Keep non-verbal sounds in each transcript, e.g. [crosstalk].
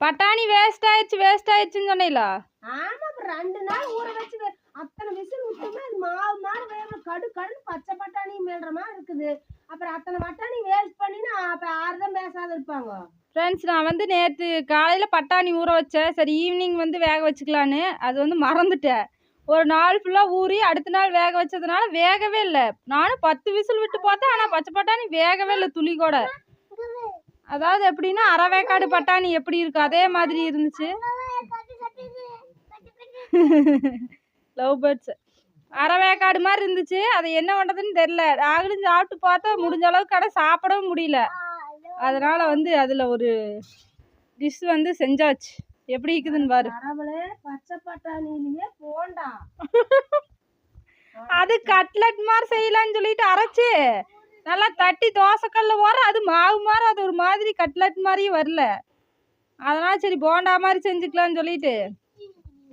பட்டாணி வேஸ்ட் ஆயிடுச்சு வேஸ்ட் ஆயிடுச்சுன்னு சொன்னீங்களா ஆமா அப்புறம் ரெண்டு நாள் ஊற வச்சு அத்தனை விசில் விட்டோம்னா அது மாவு மாதிரி வேக கடு கடுன்னு பச்சை பட்டாணி மேல்ற மாதிரி இருக்குது. அப்புறம் அத்தனை பட்டாணி வேஸ்ட் பண்ணினா அப்ப யாருதான் பேசாத இருப்பாங்க? ஃப்ரெண்ட்ஸ் நான் வந்து நேற்று காலையில் பட்டாணி ஊற வச்சேன். சரி ஈவினிங் வந்து வேக வச்சுக்கலான்னு. அது வந்து மறந்துட்டேன். ஒரு நாள் ஃபுல்லாக ஊறி அடுத்த நாள் வேக வச்சதுனால வேகவே இல்லை. நானும் பத்து விசில் விட்டு பார்த்தேன் ஆனால் பச்சை பட்டாணி வேகவே இல்லை துளி கூட. அதாவது எப்படின்னா அரை வேக்காடு பட்டாணி எப்படி இருக்கும் அதே மாதிரி இருந்துச்சு. லவ் பேர்ட்ஸ் அரை வேக்காடு மாதிரி இருந்துச்சு. அது என்ன பண்ணுறதுன்னு தெரில நாங்களும் சாப்பிட்டு பார்த்தா முடிஞ்ச அளவுக்கு கடை சாப்பிடவும் முடியல. அதனால வந்து அதில் ஒரு டிஷ் வந்து செஞ்சாச்சு. எப்படி இருக்குதுன்னு பாரு. பச்சை பட்டாணிலேயே போண்டா [laughs] அது கட்லட் மாதிரி செய்யலாம்னு சொல்லிட்டு அரைச்சு. நல்லா தட்டி தோசைக்கல்ல போற அது மாவு மாதிரி அது ஒரு மாதிரி கட்லட் மாதிரியும் வரல. அதனால சரி போண்டா மாதிரி செஞ்சுக்கலாம்னு சொல்லிட்டு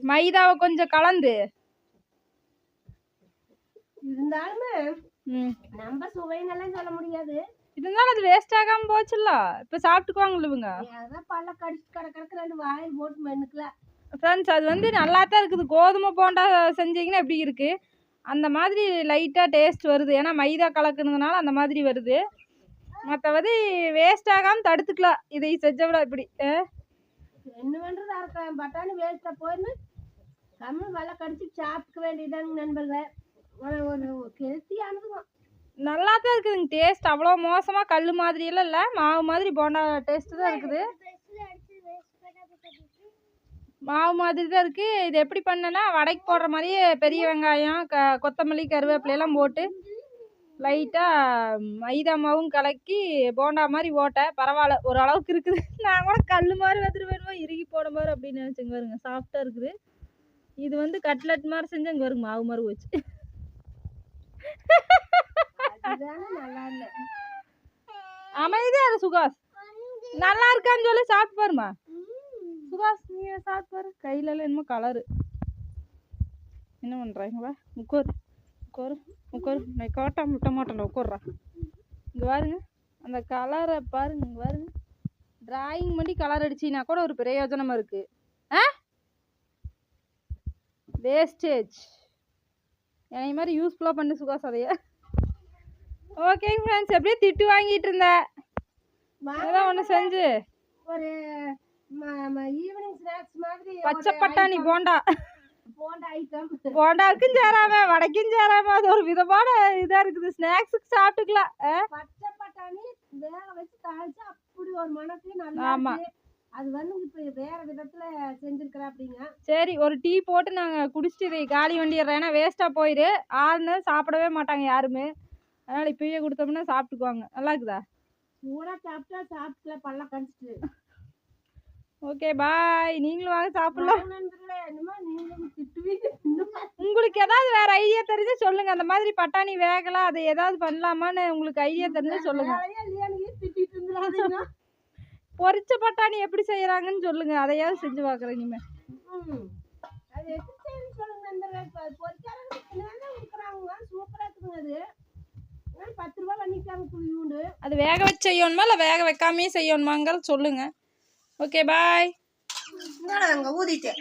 மைதாவை கொஞ்சம் கலந்து. இருந்தாலுமே நம்ம சுவைன்னெல்லாம் சொல்ல முடியாது. இருந்தாலும் அது வேஸ்ட் ஆகாம போச்சுல்ல? இப்போ சாப்பிட்டுக்குவாங்கல்ல இவங்க? பல்ல கடிச்சு கிடக்கிறக்கு ரெண்டு வாயில் போட்டு மென்னுக்கல. ஃப்ரெண்ட்ஸ் அது வந்து நல்லா தான் இருக்குது. கோதுமை போண்டா செஞ்சீங்கன்னா எப்படி இருக்குது அந்த மாதிரி லைட்டாக டேஸ்ட் வருது. ஏன்னா மைதா கலக்குனதுனால அந்த மாதிரி வருது. மற்றபடி வேஸ்ட் ஆகாமல் தடுத்துக்கலாம். இதை செஞ்சவிட இப்படி? என்ன பண்றது அரை பட்டாணி வேஸ்டா போயின்னு கம்மி வெள்ளை கடிச்சு சாப்பிட்டுக்க வேண்டியதாங்க நண்பர்களே. ஒரு கெல்த்தியானதும் நல்லா தான். இருக்குதுங்க டேஸ்ட் அவ்வளோ மோசமாக கல் மாதிரியெல்லாம் இல்லை. மாவு மாதிரி போண்டா டேஸ்ட்டு தான் இருக்குது. மாவு மாதிரி தான் இருக்குது இது எப்படி பண்ணேன்னா வடைக்கு போடுற மாதிரியே பெரிய வெங்காயம் க கொத்தமல்லி கருவேப்பிலையெல்லாம் போட்டு லைட்டாக மைதா மாவும் கலக்கி போண்டா மாதிரி போட்டேன். பரவாயில்ல ஒரு அளவுக்கு இருக்குது. [laughs] நான் கூட கல் மாதிரி வந்துட்டு வேணுமா இறுகி போட மாதிரி அப்படின்னு நினச்சிங்க பாருங்க. சாஃப்டாக இருக்குது. இது வந்து கட்லட் மாதிரி செஞ்சு அங்கே வருங்க மாவு மாதிரி வச்சு அதுதானே நல்லா இல்லை அமைதியா இரு சுகாஸ் நல்லா இருக்கான்னு சொல்லி சாப்பிட்டு பாருமா சுகாஸ் நீ சாப்பிட்டு பாரு கையில எல்லாம் என்னமோ கலரு என்ன பண்றாங்க வா. உட்காரு. உட்காரு. உட்காரு. நான் கோட்டா முட்டை மாட்டேன் உட்கார்றா இங்க பாருங்க. அந்த கலரை பாருங்க. இங்க பாருங்க. டிராயிங் பண்ணி கலர் அடிச்சினா கூட ஒரு பிரயோஜனமா இருக்கு. ஆ? வேஸ்டேஜ் என்னை மாதிரி யூஸ்ஃபுல்லாக பண்ணு சுகாஸ் அதைய. ஓகே ஃப்ரெண்ட்ஸ் எப்படியே திட்டு வாங்கிட்டு இருந்தேன் ஏதோ ஒன்று செஞ்சு. ஒரு ஈவினிங் ஸ்நாக்ஸ் மாதிரி பச்சை பட்டாணி போண்டா. போண்டா ஐட்டம் போண்டாவுக்கும் சேராம வடைக்கும் சேராம அது ஒரு விதமான இதா இருக்குது. ஸ்நாக்ஸுக்கு சாப்பிட்டுக்கலாம்? பச்சை பட்டாணி வேக வச்சு தாளிச்சு அப்படி ஒரு மணக்கு நல்லா ஆமா. அது வந்து இப்ப வேற விதத்துல செஞ்சிருக்கிறா அப்படிங்க. சரி ஒரு டீ போட்டு நாங்கள் குடிச்சிட்டு இதை காலி வண்டிடுறோம் ஏன்னா வேஸ்ட்டாக போயிடு ஆறுனது சாப்பிடவே மாட்டாங்க யாருமே. அதனால் இப்பயே கொடுத்தோம்னா சாப்பிட்டுக்குவாங்க. நல்லா இருக்குதா? சூடா சாப்பிட்டா சாப்பிட்டுல பல்ல கடிச்சிட்டு. ஓகே பாய் நீங்களும் வாங்க சாப்பிடலாம். உங்களுக்கு ஏதாவது வேற ஐடியா தெரிஞ்சு சொல்லுங்க. அந்த மாதிரி பட்டாணி வேகலாம் அதை ஏதாவது பண்ணலாமான்னு உங்களுக்கு ஐடியா தெரிஞ்சு சொல்லுங்க. பொரிச்ச பட்டாணி எப்படி செய்யறாங்கன்னு சொல்லுங்க. அதையாவது செஞ்சு பார்க்குறேன் இனிமே. அது வேக வச்சு செய்யணுமா இல்லை வேக வைக்காமே செய்யணுமாங்கிறது சொல்லுங்க. ஓகே பாய் அங்க ஊதிட்டேன்.